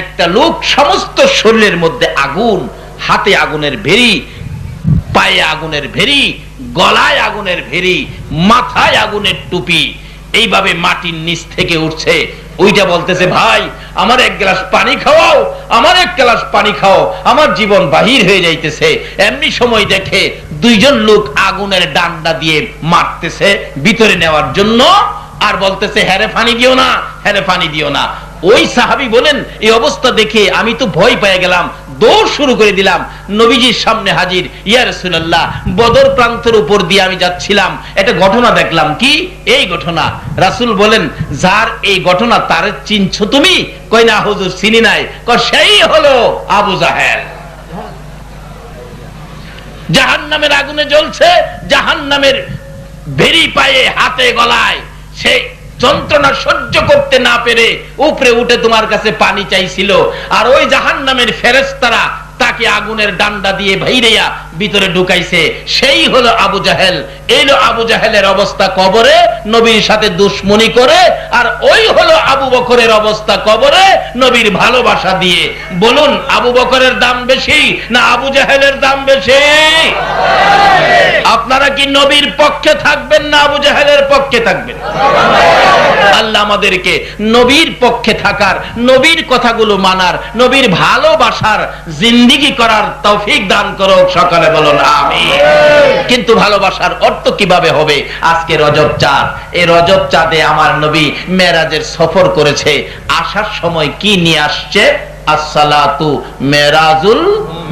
একটা লোক সমস্ত শরীরের মধ্যে আগুন, হাতে আগুনের ভেরি, পায়ে আগুনের ভেরি, গলায় আগুনের ভেরি, মাথায় আগুনের টুপি, এইভাবে মাটির নিচ থেকে উঠছে। ওইটা বলতেছে, ভাই, আমার এক গ্লাস পানি খাওয়াও, আমার এক গ্লাস পানি খাও আমার জীবন বাহির হয়ে যাইতেছে। এমনি সময় দেখে দুইজন লোক আগুনের ডান্ডা দিয়ে মারতেছে, ভিতরে নেওয়ার জন্য। আর বলতেছে হ্যারে পানি দিও না হ্যারে পানি দিও না। ওই সাহাবি বলেন, এই অবস্থা দেখে আমি তো ভয় পেয়ে গেলাম, দৌড় শুরু করে দিলাম। নবীজির সামনে হাজির, ইয়া রাসূলুল্লাহ, বদর প্রান্তের উপর দিয়ে আমি যাচ্ছিলাম, একটা ঘটনা দেখলাম। কি? এই ঘটনা। রাসূল বলেন, যার এই ঘটনা তার চিনছো তুমি? কই না, হুজুর, চিনি নাই। কয়, সেই হলো আবু জাহেল। জাহান্নামের আগুনে জ্বলছে, জাহান্নামের ভেরি পায়ে হাতে গলায় সে যন্ত্রণা সহ্য করতে না পেরে উপরে উঠে তোমার কাছে পানি চাইছিল। আর ওই জাহান নামের ফেরেস্তারা তাকে আগুনের ডান্ডা দিয়ে ভাইরেয়া ভিতরে ঢুকাইছে, সেই হলো আবু জাহেল। এইলো আবু জাহেলের অবস্থা কবরে, নবীর সাথে দুশ্মনী করে, আর ওই হলো আবু বকরের অবস্থা কবরে, নবীর ভালোবাসা দিয়ে। বলুন, আবু বকরের দাম বেশি না আবু জাহেলের দাম বেশি? আপনারা কি নবীর পক্ষে থাকবেন না আবু জাহেলের পক্ষে থাকবেন? আল্লাহ আমাদেরকে নবীর পক্ষে থাকার, নবীর কথাগুলো মানার, নবীর ভালোবাসার জিন্দিগি করার তৌফিক দান করো সকালে। বলুন আমি কিন্তু ভালোবাসার অর্থ কীভাবে হবে? আজকে রজব চাঁদ। এই রজব চাঁদে আমার নবী মেরাজের সফর করেছে। আসার সময় কি নিয়ে আসছে? আসসালাতু মেরাজুল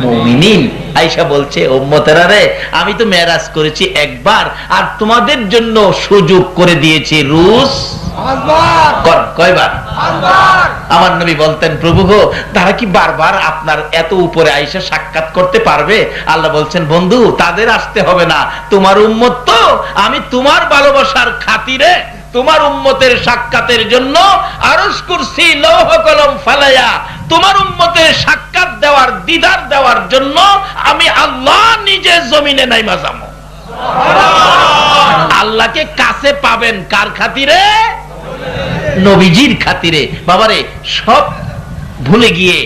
মুমিনিন। আয়েশা বলছে উম্মতেরা রে আমি তো মেরাজ করেছি একবার আর তোমাদের জন্য সুযোগ করে দিয়েছি রুশ কয়বার? আমার নবী বলতেন প্রভু গো তারা কি বারবার আপনার এত উপরে আইসা সাক্ষাৎ করতে পারবে? আল্লাহ বলছেন বন্ধু তাদের আসতে হবে না। তোমার উম্মত তো আমি তোমার ভালোবাসার খাতিরে তোমার উম্মতের সাক্ষাতের জন্য আরস কুরসি লৌহ কলম ফালাইয়া তোমার উন্মতে সাক্ষাৎ দেওয়ার দিদার দেওয়ার জন্য আমি আল্লাহ নিজে জমিনে নাই মাজাম। আল্লাহকে কাছে পাবেন কার খাতিরে? নবীজির খাতিরে। বাবারে সব ভুলে গিয়ে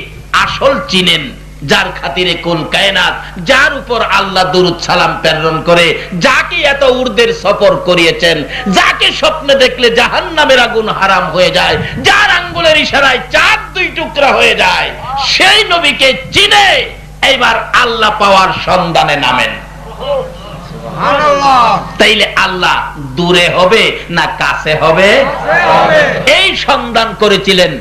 আসল চিনেন। যার খাতিরে কোন কায়নাত যার উপর আল্লাহ দুরুদ সালাম প্রেরণ করে যাকে এত উর্দের সফর করিয়েছেন যাকে স্বপ্নে দেখলে জাহান নামের আগুন হারাম হয়ে যায় যার আঙ্গুলের ইশারায় চার দুই টুকরা হয়ে যায় সেই নবীকে চিনে এইবার আল্লাহ পাওয়ার সন্ধানে নামেন। তাইলে আল্লাহ দূরে হবে না কাছে হবে। এই সন্ধান করেছিলেন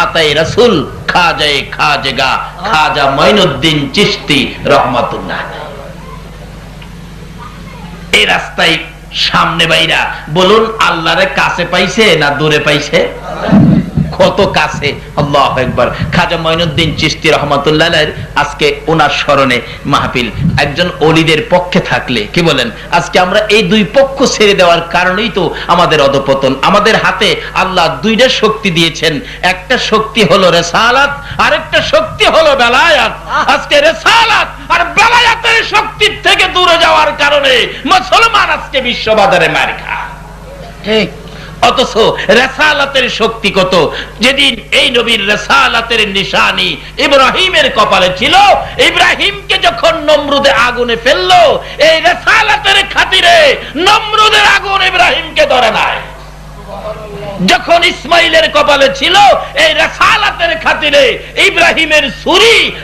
আতাই রাসুল খাজাই খাজেগা, খাজা মঈনুদ্দিন চিশতি রহমাতুল্লাহ এই রাস্তায় সামনে বাইরা বলুন, আল্লাহরে কাছে পাইছে না দূরে পাইছে? কত কাছে। আল্লাহ একবার খাজা মঈনুদ্দিন চিশতি রহমাতুল্লাহ আজকে ওনার স্মরণে মাহফিল। একজন অলিদের পক্ষে থাকলে, কি বলেন? আজকে আমরা এই দুই পক্ষ ছেড়ে দেওয়ার কারণেই তো আমাদের অধপতন। আমাদের হাতে আল্লাহ দুইটা শক্তি দিয়েছেন। একটা শক্তি হলো রেসালাত, আরেকটা শক্তি হলো বেলায়াত। আজকে রেসালাত আর বেলায়াতের শক্তির থেকে দূরে যাওয়ার কারণে মুসলমান আজকে বিশ্ববাজারে মার খায়। ঠিক। অথচ রেসালাতের শক্তি কত? যেদিন এই নবীর রেসালাতের নিশানি ইব্রাহিমের কপালে ছিল ইব্রাহিমকে যখন নমরুদে আগুনে ফেলল এই রেসালাতের খাতিরে নমরুদের আগুন ইব্রাহিমকে ধরে নাই। যখন ইসমাইলের কপালে ছিল এই রেসালাতের খাতিরে ইব্রাহিমের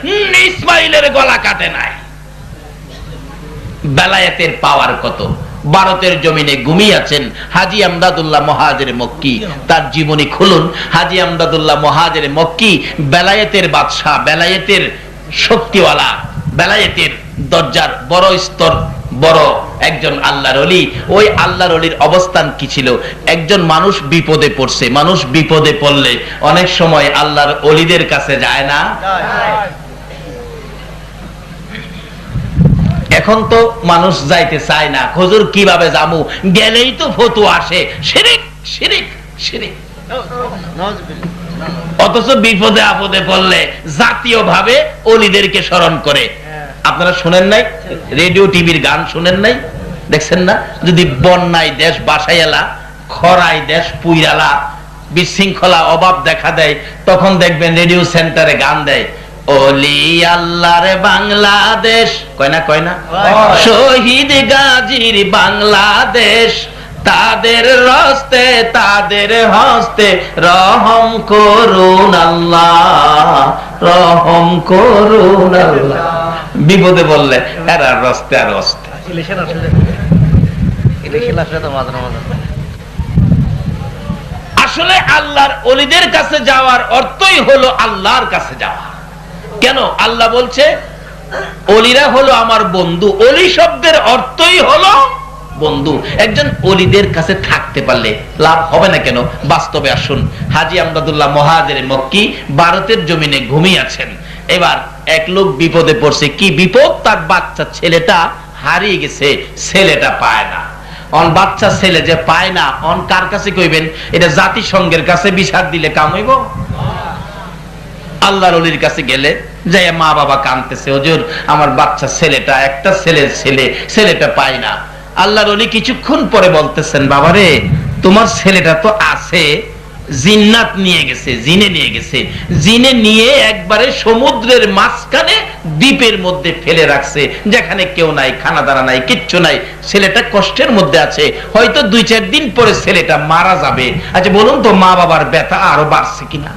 উম, ইসমাইলের গলা কাটে নাই। বেলায়েতের পাওয়ার কত? ভারতের জমিনে ঘুমিয়ে আছেন হাজি আমদাদুল্লাহ মহাজের মক্কি। তার জীবনী খুলুন। হাজি আমদাদুল্লাহ মহাজের মক্কি বেলায়েতের বাদশাহ, বেলায়েতের শক্তিওয়ালা, বেলায়েতের দরজার বড় স্তর, বড় একজন আল্লাহর অলি ওই আল্লাহর অলির অবস্থান কি ছিল? একজন মানুষ বিপদে পড়ছে, মানুষ বিপদে পড়লে অনেক সময় আল্লাহর অলিদের কাছে যায় না? এখন তো মানুষ যাইতে চায় না। খজুর কীভাবে জামু গেলেই তো ফতু আসে। শিরিক শিরিক শিরিক। অথচ বিপদে আপদে পড়লে জাতীয় ভাবে অলিদেরকে স্মরণ করে। আপনারা শুনেন নাই? রেডিও, টিভির গান শুনেন নাই? দেখছেন না? যদি বন্যায় দেশ বাসাইয়ালা, খরায় দেশ পুইরালা, বিশৃঙ্খলা, অভাব দেখা দেয়, তখন দেখবেন রেডিও সেন্টারে গান দেয়। ওলি আল্লাহর বাংলাদেশ। কয় না কয় না? শহীদ গাজীর বাংলাদেশ। তাদের রস্তে তাদের হস্তে রহম করুন আল্লাহ রহম করুন আল্লাহ। বিপদে বললে এরা রস্তে আর রস্তে আসলে আল্লাহর অলিদের কাছে যাওয়ার অর্থই হলো আল্লাহর কাছে যাওয়া। কেন? আল্লাহ বলছে, অলিরা হলো আমার বন্ধু। অলি শব্দের অর্থই হলো বন্ধু। একজন অলিদের কাছে থাকতে পারলে লাভ হবে না কেন? বাস্তবে আসুন। হাজি আমদাদুল্লাহ মহাজের মক্কি, ভারতের জমিনে ঘুমিয়ে আছেন। এবার এক লোক বিপদে পড়ছে। কি বিপদ? তার বাচ্চা ছেলেটা হারিয়ে গেছে। ছেলেটা পায় না। অন বাচ্চা ছেলে যে পায় না, অন কার কাছে কইবেন? এটা জাতিসংঘের কাছে বিচার দিলে কাম হইব? আল্লাহর অলির কাছে গেলে যাই মা বাবা কানতেছে হুজুর, আমার বাচ্চা ছেলেটা, একটা ছেলের ছেলে, ছেলেটা পাই না। আল্লাহর অলি কিছুক্ষণ পরে বলতেছেন, বাবারে, তোমার ছেলেটা তো আছে, জিন্নাত নিয়ে গেছে, জিনে নিয়ে গেছে। জিনে নিয়ে একবারে সমুদ্রের মাঝখানে দ্বীপের মধ্যে ফেলে রাখছে, যেখানে কেউ নাই খানা দানা নাই, কিচ্ছু নাই। ছেলেটা কষ্টের মধ্যে আছে, হয়তো দুই চার দিন পরে ছেলেটা মারা যাবে। আচ্ছা বলুন তো মা বাবার ব্যথা আরও বাড়ছে কিনা?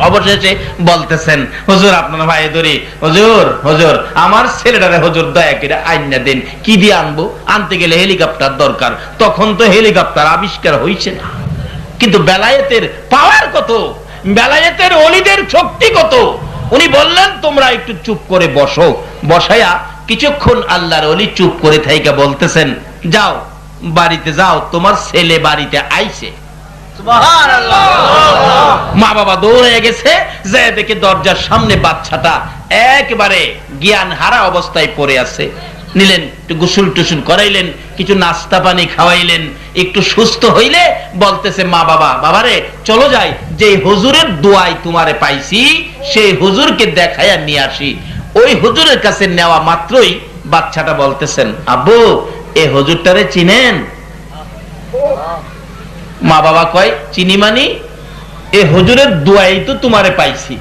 অবশেষে বলতেছেন, হুজুর, আপনার ভাই ধরি। হুজুর হুজুর, আমার ছেলেটারে হুজুর দয়া করে আইনা দেন। কি দিয়ে আনব? আনতে গেলে হেলিকপ্টার দরকার। তখন তো হেলিকপ্টার আবিষ্কার হয়েছে না। কিন্তু বেলায়েতের পাওয়ার কত? বেলায়েতের অলিদের শক্তি কত? উনি বললেন, তোমরা একটু চুপ করে বসো। বসায়া কিছুক্ষণ আল্লাহর অলি চুপ করে থাইকা বলতেছেন, যাও, বাড়িতে যাও, তোমার ছেলে বাড়িতে আইছে। মা বাবা দৌড়ে গেছে যে দেখে দরজার সামনে বাচ্চাটা একবারে জ্ঞান হারা অবস্থায় পড়ে আছে। নিলেন, একটু গোসল টুসুল করাইলেন, কিছু নাস্তা পানি খাওয়াইলেন, একটু সুস্থ হইলে বলতেছে, মা বাবা, বাবারে, চলো যাই যে হুজুরের দোয়াই তোমারে পাইছি, সেই হুজুরকে দেখাইয়া নিয়ে আসি। ওই হুজুরের কাছে নেওয়া মাত্রই বাচ্চাটা বলতেছেন, আব্বু, এ হুজুরটারে চিনেন? মা বাবা কয়, চিনি মানি? এ হুজুরের দোয়াই তো তোমারে পাইছি।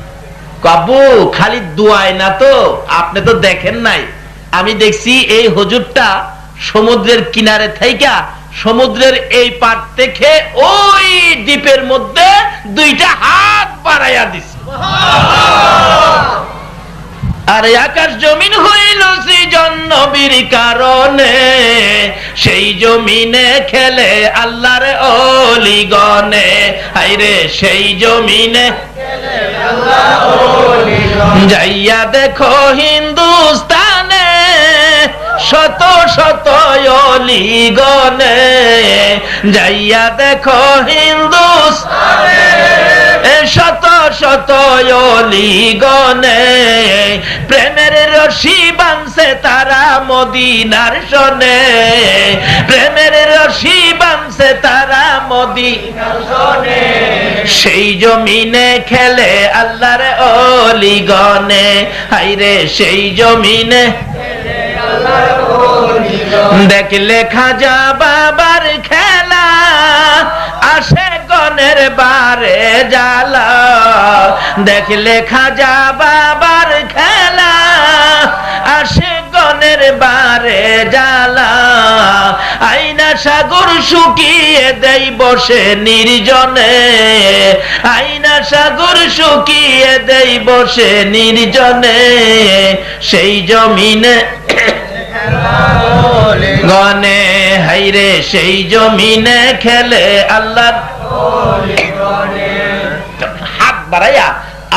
কাবু খালি দোয়াই না তো, আপনি তো দেখেন নাই। আমি দেখছি এই হুজুরটা সমুদ্রের কিনারে থাইকা, সমুদ্রের এই পার থেকে ওই দ্বীপের মধ্যে দুইটা হাত বাড়াইয়া দিছে। আর আকাশ জমিন হইল সৃজন নবীর কারণে। সেই জমিনে খেলে আল্লাহর অলিগনে হাইরে সেই জমিনে যাইয়া দেখো হিন্দুস্তানে শত শত অলিগনে যাইয়া দেখো হিন্দুস্তানে শত শত অলিগনে প্রেমের রশি বানছে তারা মদিনার শনে প্রেমের রশি বানছে তারা মদিনার শনে সেই জমিনে খেলে আল্লাহর অলিগনে হাইরে সেই জমিনে দেখলে খাজা বাবার খেলা গনের বারে জালা। দেখলে খাজা বাবার খেলা আসে গনের বারে জালা। আইনা সাগর শুকিয়ে দেই বসে নির্জনে। আইনা সাগর শুকিয়ে দেই বসে নির্জনে। সেই জমিনে গনে হাইরে, সেই জমিনে খেলে আল্লাহ হাত বাড়াইয়া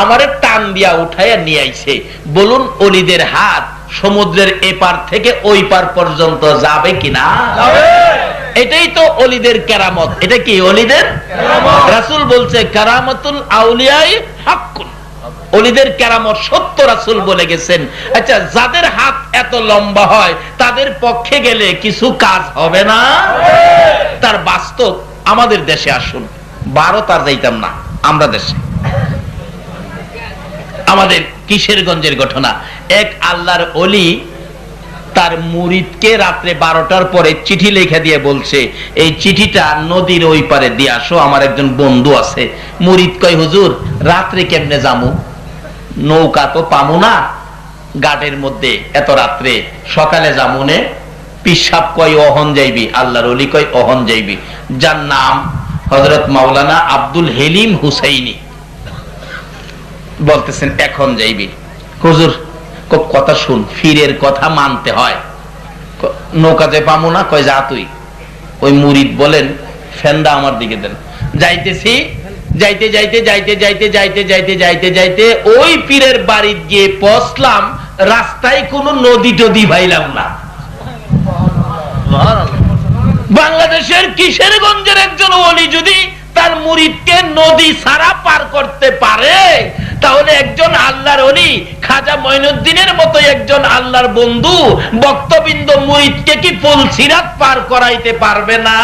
আমারে টান দিয়া উঠাইয়া নিয়ে আইছে। বলুন অলিদের হাত সমুদ্রের এপার থেকে ওই পার পর্যন্ত যাবে কিনা? এটাই তো অলিদের কেরামত। এটা কি অলিদের? রাসুল বলছে কেরামতুল আউলিয়াই হাক্কুন। অলিদের কেরামত সত্য রাসুল বলে গেছেন। আচ্ছা যাদের হাত এত লম্বা হয় তাদের পক্ষে গেলে কিছু কাজ হবে না? তার বাস্তব আমাদের দেশে আসুন, ভারত আর যাইতাম না, আমরা দেশে। আমাদের কিশোরগঞ্জের ঘটনা? এক আল্লাহর অলি তার মুরিদকে রাত্রে বারোটার পরে চিঠি লিখে দিয়ে বলছে, এই চিঠিটা নদীর ওই পারে দিয়ে আসো, আমার একজন বন্ধু আছে। মুরিদ কয়, হুজুর, রাত্রে কেমনে যামু? নৌকা তো পামু না। গাটের মধ্যে এত রাত্রে সকালে জামুনে পিসাব কয় অহন যাইবি, আল্লাহর অলি কয় অহন যাইবি। যার নাম হজরত মাওলানা আব্দুল হেলিম হুসাইনি। বলতেছেন, এখন যাইবি। হুজুর কথা শুন, ফিরের কথা মানতে হয়। নৌকাতে পামু না, কয়, যা তুই। ওই মুরিদ বলেন, ফেন্দা আমার দিকে দেন। যাইতেছি, যাইতে যাইতে যাইতে যাইতে যাইতে যাইতে যাইতে যাইতে ওই পীরের বাড়ি গিয়ে পৌঁছলাম। রাস্তায় কোনো নদী টদি ভাইলাম না। বাংলাদেশের কিশোরগঞ্জের একজন অলি যদি তার মুরিদকে নদী ছাড়া পার করতে পারে, তাহলে একজন আল্লাহর অলি খাজা মঈনুদ্দিনের মতো একজন আল্লাহর বন্ধু বক্তবিন্দ মুরিদকে কি ফুলসিরাত পার করাইতে পারবে না?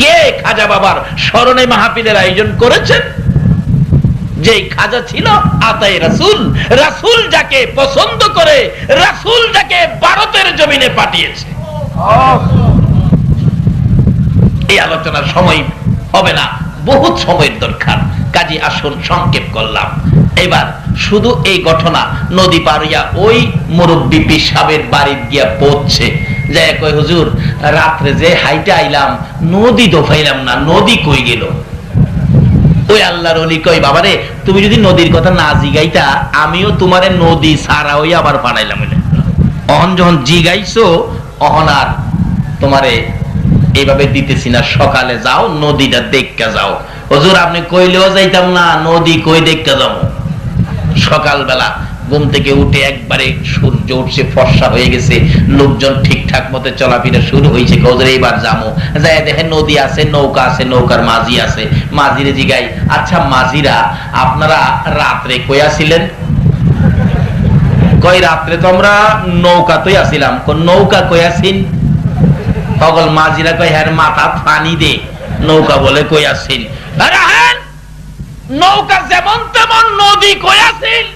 কে খাজা বাবার স্মরণে মাহফিলের আয়োজন করেছেন? যে খাজা ছিল আতাই রাসুল রাসুল যাকে পছন্দ করে, রাসুল যাকে ভারতের জমিনে পাঠিয়েছে। এই আলোচনার সময় হবে না, বহুত সময়ের দরকার। কাজী আসুন সংক্ষেপ করলাম। এবার শুধু এই ঘটনা, নদী পারিয়া ওই মুরব্বী পিসাবের বাড়ির গিয়া পড়ছে যে কই হুজুর, রাত্রে যে হাইটে আইলাম, নদী দোফাইলাম না, নদী কই গেল? ওই আল্লাহর অলি কই বাবারে, তুমি যদি নদীর কথা না জিগাইতা, আমিও তোমারে নদী সারা ওই আবার পাঠাইলাম অহন যখন জিগাইছো, অহন আর তোমারে এইভাবে দিতেছি না, সকালে যাও, নদীটা দেখতে যাও। হজুর, আপনি কইলেও যাইতাম না, নদী কই দেখতে যাব? সকালবেলা ঘুম থেকে উঠে একবারে সূর্য উঠছে, ফর্সা হয়ে গেছে, লোকজন ঠিকঠাক মতো চলাফেরা শুরু হয়েছে। কৌদের এইবার যাব যাই দেখে নদী আছে, নৌকা আছে, নৌকার মাঝি আছে। মাঝিরে জিগাই আচ্ছা মাঝিরা, আপনারা রাত্রে কইয়াছিলেন কই রাত্রে তো আমরা নৌকাতেই আসিলাম কোন নৌকা কইয়াছিন সকল মাঝিরা কই হ্যাঁ মাথা পানি দে। নৌকা বলে হ্যাঁ নৌকা যেমন তেমন নদী কইয়াছিল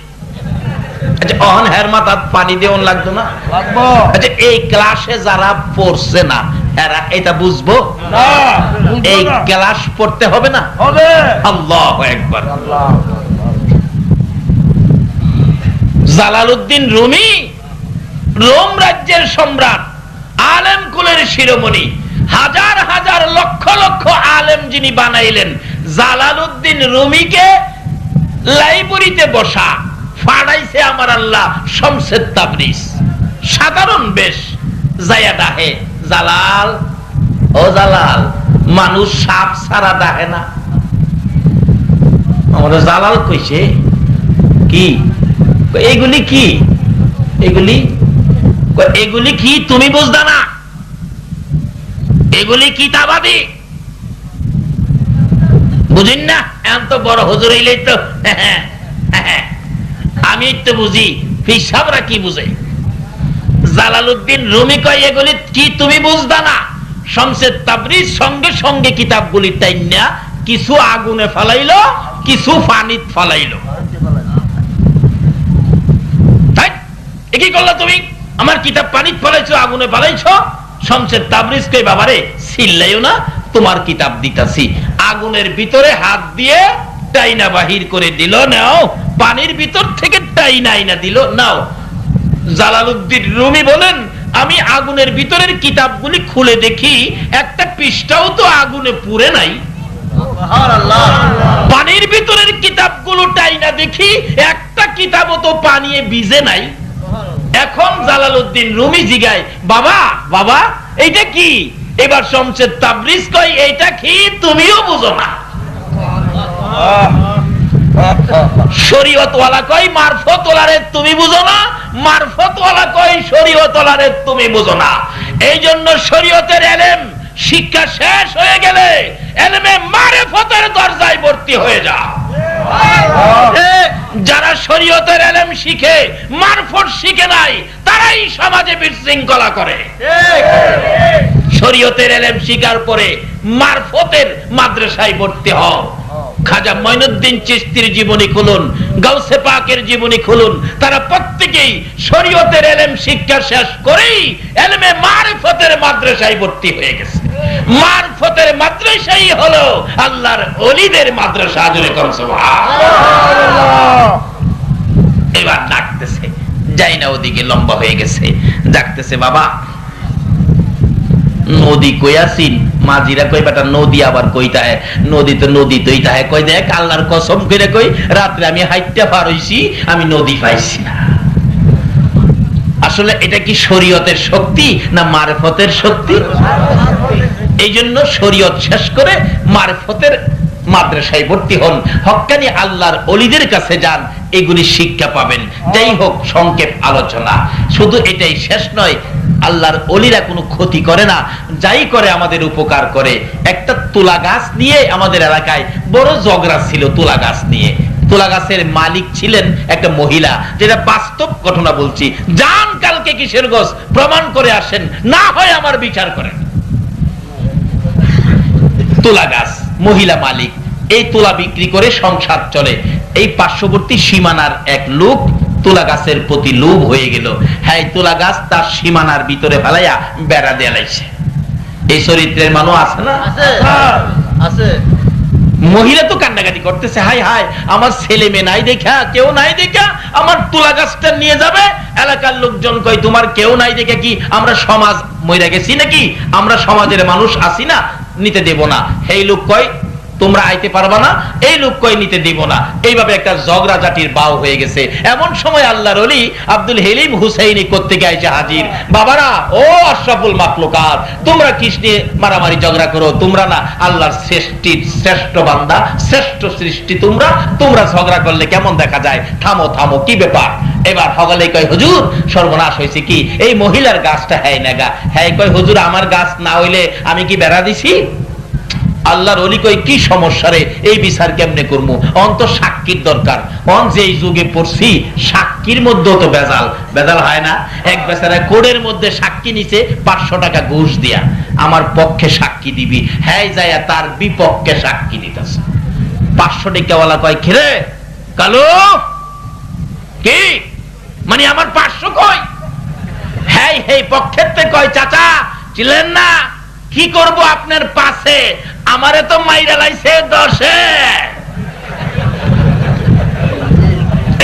আচ্ছা অহন হের মাথা পানি দেওয়ান লাগতো না? আচ্ছা এই ক্লাসে যারা পড়ছে না এরা এটা বুঝব? এই ক্লাস পড়তে হবে না? হবে। আল্লাহ একবার। জালালউদ্দিন রুমি রোম রাজ্যের সম্রাট আলেম কুলের শিরোমণি হাজার হাজার লক্ষ লক্ষ আলেম যিনি বানাইলেন জালালউদ্দিন রুমিকে লাইব্রেরিতে বসা ফাড়াইছে আমার আল্লাহ শমসেদ তাবরিস সাধারণ বেশ জায়া ডাহে, জালাল। ও জালাল, মানুষ সাপ ছাড়া ডাহে না। আমাদের জালাল কইছে, কি? এগুলি কি? এগুলি? এগুলি কি তুমি বুঝদা না? এগুলি কি কিতাবাদি? বুঝিন না এখন তো বড় হজুর হইলেই তো আমি তো বুঝি ফিসাবরা কি বুঝে? জালালউদ্দিন রুমি কয়, এগুলি কি তুমি বুঝদা না? শমসেদ তাবরিজ সঙ্গে সঙ্গে কিতাবগুলি টাইনা কিছু আগুনে ফালাইলো, কিছু পানিত ফালাইলো। কি করলা তুমি? আমার কিতাব পানিত ফলাইছো, আগুনে ফলাইছো? শমসের তাবরিজ কই বাবারে না, তোমার কিতাব দিতাছি। আগুনের ভিতরে হাত দিয়ে টাইনা বাহির করে দিল, নাও পানির ভিতর থেকে টাইনা আইনা দিল। নাও জালালউদ্দিন রুমি বলেন আমি আগুনের ভিতরের কিতাবগুলি খুলে দেখি একটা পৃষ্ঠাও তো আগুনে পুড়ে নাই। পানির ভিতরের কিতাবগুলো টাইনা দেখি একটা কিতাবও তো পানিয়ে ভিজে নাই। এখন জালালউদ্দিন রুমি জিগায় বাবা বাবা এইটা কি? এবার শমশেদ তাবরিজ কয় এইটা কি? তুমিও বুঝো না। শরীয়তওয়ালা কয় মারফত ওলারে তুমি বুঝো না মারফত ওয়ালা কয় শরীয়ত ওলারে তুমি বুঝো না। এই জন্য শরীয়তের এলেম শিক্ষা শেষ হয়ে গেলে মারেফতের দরজায় ভর্তি হয়ে যা। যারা শরীয়তের এলেম শিখে, মারফত শিখে নাই, তারাই সমাজে বিশৃঙ্খলা করে। শরীয়তের এলেম শিকার পরে মারফতের মাদ্রাসায় ভর্তি হও। খাজা মঈনুদ্দিন চিস্তির জীবনী খুলুন, গাউসে পাকের জীবনী খুলুন। তারা প্রত্যেকেই শরীয়তের এলেম শিক্ষা শেষ করেই এলেমে মারফতের মাদ্রাসায় ভর্তি হয়ে গেছে। মারফতের মাদ্রাসাই হলো আল্লাহর অলিদের মাদ্রাসা জুড়ে কম এবার ডাকতেছে, যাই না ওদিকে লম্বা হয়ে গেছে। ডাকতেছে, বাবা নদী কইয়াছিন, মাঝিরা কই বেটা, নদী আবার কইতা হয় নদী তো নদী তৈ তাহে? কই দেখ, আল্লাহর কসম করে কই, রাত্রে আমি হাইটটা পার হইছি, আমি নদী পাইছি না। আসলে এটা কি শরীয়তের শক্তি না মারফতের শক্তি? এই জন্য শরীয়ত শেষ করে মারফতের মাদ্রাসায় ভর্তি হন। হক্কানি আল্লাহর অলিদের কাছে যান, এগুলি শিক্ষা পাবেন। যাই হোক, সংক্ষেপ আলোচনা। শুধু এটাই শেষ নয় আল্লাহর অলিরা কোনো ক্ষতি করে না, যাই করে আমাদের উপকার করে। একটা তুলা গাছ নিয়ে আমাদের এলাকায় বড় ঝগড়া ছিল তুলা গাছ নিয়ে। তুলা গাছের মালিক ছিলেন একটা মহিলা, যেটা বাস্তব ঘটনা বলছি। যান কালকে কিসের গোস? প্রমাণ করে আসেন, না হয় আমার বিচার করেন। তুলা গাছ, মহিলা মালিক, এই তুলা বিক্রি করে সংসার চলে। এই পার্শ্ববর্তী সীমানার এক লোক তুলা গাছের প্রতি লোভ হয়ে গেল। হ্যাঁ তুলা গাছ তার সীমানার ভিতরে ফেলাইয়া বেড়া দেয়ালাইছে এই চরিত্রের মানুষ আছে না? আছে মহিলা তো কান্নাকাটি করতেছে হাই হাই আমার ছেলে মেয়ে নাই দেখা কেউ নাই দেখা আমার তুলা গাছটা নিয়ে যাবে। এলাকার লোকজন কই তোমার কেউ নাই দেখে কি? আমরা সমাজ মহিলা গেছি নাকি? আমরা সমাজের মানুষ আসি না? নিতে দেব না। এই লোক কয় তোমরা আইতে পারবা না, এই লোক কয় নিতে দিব না। এইভাবে একটা ঝগড়া জাতির বাও হয়ে গেছে। এমন সময় আল্লাহর অলি আব্দুল হেলিম হুসাইনি করতে আইছে হাজির। বাবারা, ও আশরাফুল মাকলুকাত তোমরা নিয়ে মারামারি ঝগড়া করো? তোমরা না আল্লাহর সৃষ্টির শ্রেষ্ঠ বান্দা, শ্রেষ্ঠ সৃষ্টি তোমরা। তোমরা ঝগড়া করলে কেমন দেখা যায়? থামো থামো, কি ব্যাপার? এবার হগলে কয়, হুজুর, সর্বনাশ হয়েছে কি? এই মহিলার গাছটা হ্যাঁ নাগা হ্যাঁ কয়, হুজুর, আমার গাছ না হইলে আমি কি বেড়া দিছি? আল্লাহর অলি কই, কি সমস্যা রে? এই বিচার কেমনে করব অন তো সাক্ষীর দরকার। অন যে এই যুগে পড়ছি, সাক্ষীর মধ্যেও তো বেজাল। বেজাল হয় না? এক বেচারা কোডের মধ্যে সাক্ষী নিছে, পাঁচশো টাকা ঘুষ দিয়া। আমার পক্ষে সাক্ষী দিবি। হ্যাঁ যায় তার বিপক্ষে সাক্ষী দিতেছে পাঁচশো টাকাওয়ালা কয় খেরে কালো? কি? মানে আমার পাঁচশো কয় হ্যাঁ হে পক্ষের কয়, চাচা ছিলেন না? কি করব আপনার পাশে? আমারে তো মাইরা লাইছে দশে।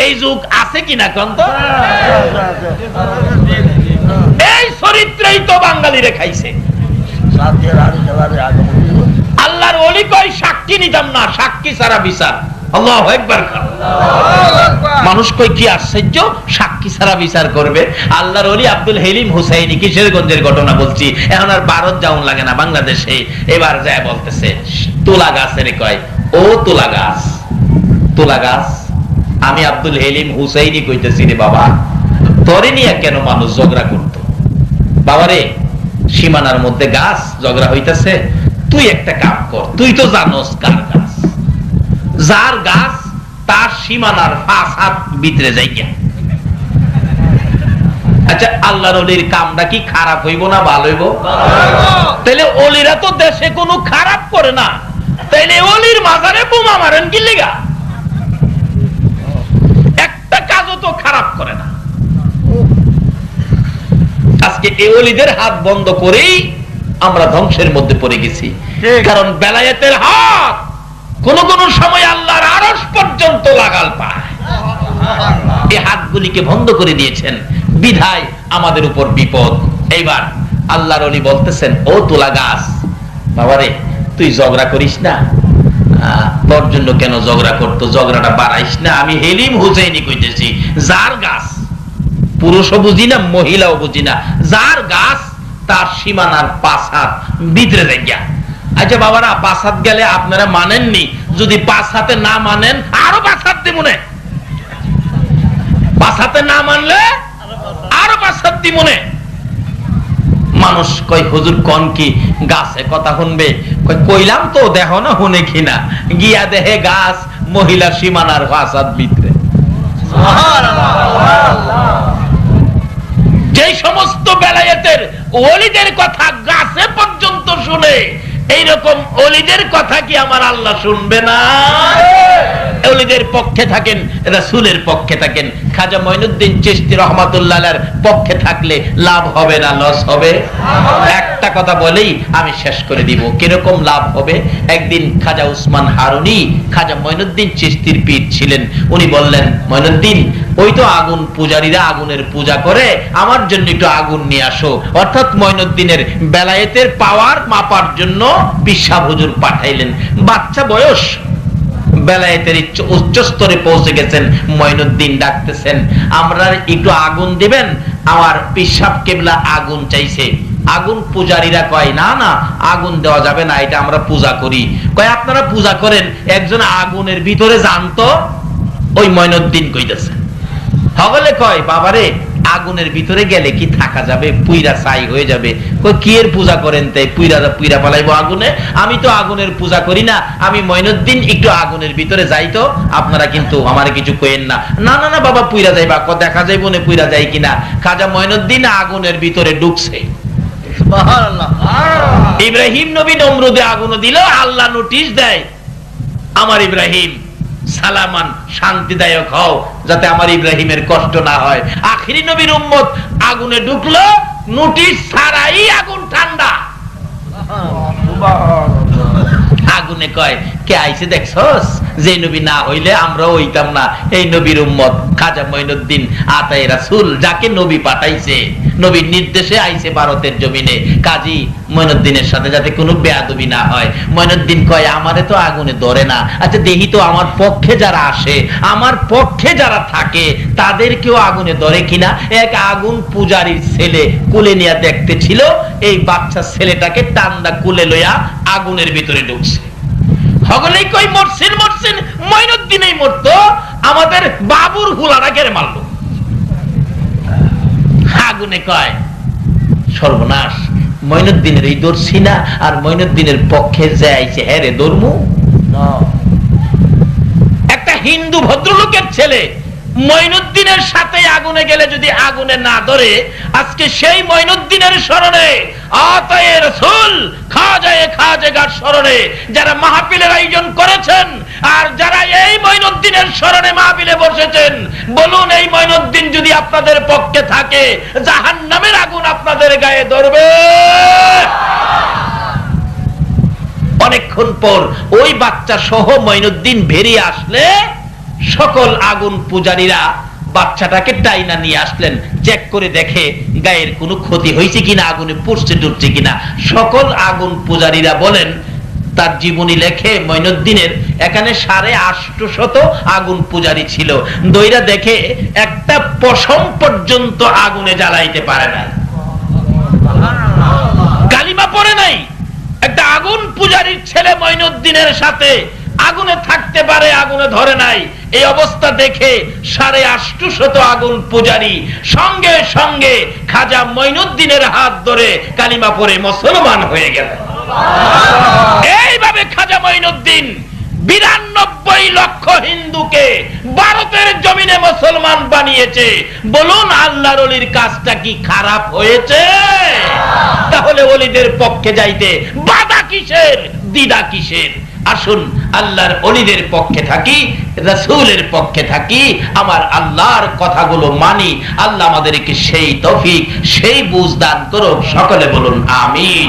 এই যুগ আছে কিনা কন্ত? এই চরিত্রেই তো বাঙালিরে খাইছে। আল্লাহর অলি কয় সাক্ষী নিতাম না সাক্ষী সারা বিচার। মানুষ কই, কি আশ্চর্য? সাক্ষী ছাড়া বিচার করবে। আল্লাহর অলি আব্দুল হেলিম হুসাইনি কিশোরগঞ্জের ঘটনা বলছি। এখন আর ভারত যাওন লাগে না, বাংলাদেশে। এবার যায় বলতেছে, তুলা গাছের কয়, ও তুলা গাছ তুলা গাছ, আমি আব্দুল হেলিম হুসাইনি কইতেছি রে বাবা। তরে নিয়ে কেন মানুষ ঝগড়া করতো? বাবারে, সীমানার মধ্যে গাছ ঝগড়া হইতেছে। তুই একটা কাম কর, তুই তো জানোস কার গাছ। যার গাছ তার সীমানার পাঁচ হাত ভিতরে যাই আচ্ছা আল্লাহর অলির কামটা কি খারাপ হইব না ভালো হইব? তাহলে অলিরা তো দেশে কোনো খারাপ করে না। তাইলে অলির মাজারে বোমা মারেন কি লেগা? একটা কাজও তো খারাপ করে না। আজকে এই অলিদের হাত বন্ধ করেই আমরা ধ্বংসের মধ্যে পড়ে গেছি। কারণ বেলায়েতের হাত কোন কোন সময় আল্লাহর আরস পর্যন্ত লাগাল পায়। এই হাতগুলিকে বন্ধ করে দিয়েছেন। বিধায় আমাদের উপর বিপদ। এইবার আল্লাহর অলি বলতেছেন, ও তোলা গাছ, বাবারে, তুই ঝগড়া করিস না। তোর জন্য কেন ঝগড়া করতো? ঝগড়াটা বাড়াইস না। আমি হেলিম হুসেইনি কইতেছি, যার গাছ, পুরুষও বুঝি না, মহিলাও বুঝি না, যার গাছ তার সীমানার হাত ভিতরে রেখা আচ্ছা বাবারা, পাঁচ হাত গেলে আপনারা মানেননি? যদি পাঁচ হাতে না মানেন, আরও পাঁচ হাত দিব মনে পাঁচ হাতে না মানলে, আরও পাঁচ হাত দিব মনে মানুষ কই হুজুর, কন কি? গাছে কথা শুনবে? কই কইলাম তো দেখো না শুনে কিনা গিয়া দেহে গাছ মহিলা সীমানার হাত ভিতরে। যে সমস্ত বেলায়েতের অলিদের কথা গাছে পর্যন্ত শুনে এইরকম অলিদের কথা কি আমার আল্লাহ শুনবে না? অলিদের পক্ষে থাকেন, রাসূলের পক্ষে থাকেন। খাজা মঈনুদ্দিন চিশতি রহমাতুল্লাহর পক্ষে থাকলে লাভ হবে না, লস হবে? একটা কথা বলেই আমি শেষ করে দিব। কীরকম লাভ হবে? একদিন খাজা উসমান হারুনি, খাজা মঈনুদ্দিন চিশতির পীর ছিলেন। উনি বললেন, মঈনুদ্দিন, ওই তো আগুন, পূজারীরা আগুনের পূজা করে, আমার জন্য একটু আগুন নিয়ে আসো। অর্থাৎ মঈনুদ্দিনের বেলায়েতের পাওয়ার মাপার জন্য পিসা হুজুর পাঠাইলেন। বাচ্চা বয়স বেলায়েতের ইচ্ছ- উচ্চ স্তরে পৌঁছে গেছেন, মঈনুদ্দিন ডাকতেছেন, আমরা একটু আগুন দিবেন? আমার পিসাব কেবলা আগুন চাইছে। আগুন পূজারীরা কয়, না না, আগুন দেওয়া যাবে না, এটা আমরা পূজা করি। কয়, আপনারা পূজা করেন, একজন আগুনের ভিতরে জানতো ওই মঈনুদ্দিন কইতেছে। সকলে কয়, বাবারে আগুনের ভিতরে গেলে কি থাকা যাবে? পুইরা ছাই হয়ে যাবে। কি এর পূজা করেন তাই পুইরা পুইরা পালাইবো আগুনে? আমি তো আগুনের পূজা করি না। আমি মইনুদ্দিন একটু আগুনের ভিতরে যাই তো। আপনারা কিন্তু আমার কিছু কইেন না। না না না বাবা পুইরা যাইবা। ক দেখা যাইব না পুইরা যাই কিনা। খাজা মইনুদ্দিন আগুনের ভিতরে ঢুকছে। সুবহানাল্লাহ। ইব্রাহিম নবী নমরুদে আগুন দিল আল্লাহ নোটিশ দেয় আমার ইব্রাহিম সালামান শান্তিদায়ক হও। যাতে আমার ইব্রাহিমের কষ্ট না হয়। আখিরি নবীর উম্মত আগুনে ঢুকলো, নোটিশ ছাড়াই আগুন ঠান্ডা। আগুনে কয়, কে আইছে দেখছস? যে নবী না হইলে আমরা ওইতাম না। এই নবীর উম্মত খাজা মঈনুদ্দিন আতাই রাসূল যাকে নবী পাঠাইছে। নবীর নির্দেশে আইছে ভারতের জমিনে। কাজী মঈনুদ্দিনের সাথে যাতে কোনো বেয়াদবি না হয়। মঈনুদ্দিন কয়, আমারে তো আগুনে ধরে না। আচ্ছা দেখি তো আমার পক্ষে যারা আসে, আমার পক্ষে যারা থাকে, তাদেরকেও আগুনে ধরে কিনা? এক আগুন পূজারীর ছেলে কুলে নিয়ে দেখতে ছিল এই বাচ্চা ছেলেটাকে টান্দা কুলে লইয়া আগুনের ভিতরে ঢুকছে। হগলেই কই মরছেন মরছেন মঈনুদ্দিনই মরতো। আমাদের বাবুর হুলারা গেরে মারলো। আগুনে কয় সর্বনাশ মঈনুদ্দিনের এই দর্শি না আর মঈনুদ্দিনের পক্ষে যে আইছে হ্যাঁ রে দর্মু? একটা হিন্দু ভদ্রলোকের ছেলে মঈনুদ্দিনের সাথে আগুনে গেলে যদি আগুনে না ধরে আজকে সেই মঈনুদ্দিনের স্মরণে আতায়ে রসুল খাজায়ে খাজেগার স্মরণে যারা মাহফিলের আয়োজন করেছেন আর যারা এই মঈনুদ্দিনের স্মরণে মাহফিলে বসেছেন, বলুন এই মঈনুদ্দিন যদি আপনাদের পক্ষে থাকে, জাহান্নামের আগুন আপনাদের গায়ে ধরবে। অনেকক্ষণ পর ওই বাচ্চা সহ মঈনুদ্দিন বেরিয়ে আসলে সকল আগুন পূজারীরা বাচ্চাটাকে টাইনা নিয়ে আসলেন। চেক করে দেখে গায়ের কোনো ক্ষতি হয়েছে কিনা, আগুনে পুড়ছে টুটছে কিনা। সকল আগুন পূজারীরা বলেন তার জীবনী লেখে মঈনুদ্দিনের এখানে সাড়ে আটশত আগুন পূজারী ছিল। দইরা দেখে একটা পশম পর্যন্ত আগুনে জ্বালাইতে পারে না কালিমা পড়ে নাই। একটা আগুন পূজারীর ছেলে মঈনুদ্দিনের সাথে আগুনে থাকতে পারে, আগুনে ধরে নাই। এই অবস্থা দেখে সাড়ে আষ্টু শত আগুন পূজারী সঙ্গে সঙ্গে খাজা মঈনুদ্দিনের হাত ধরে কালিমা পরে মুসলমান হয়ে গেল এইভাবে খাজা মঈনুদ্দিন বিরানব্বই লক্ষ হিন্দুকে ভারতের জমিনে মুসলমান বানিয়েছে। বলুন, আল্লাহর কাজটা কি খারাপ হয়েছে? তাহলে অলিদের পক্ষে যাইতে বাধা কিসের দিদা কিসের? আসুন, আল্লাহর অলিদের পক্ষে থাকি, রাসূলের পক্ষে থাকি, আমার আল্লাহর কথাগুলো মানি, আল্লাহ আমাদেরকে সেই তৌফিক, সেই বুঝ দান করুক, সকলে বলুন, আমিন।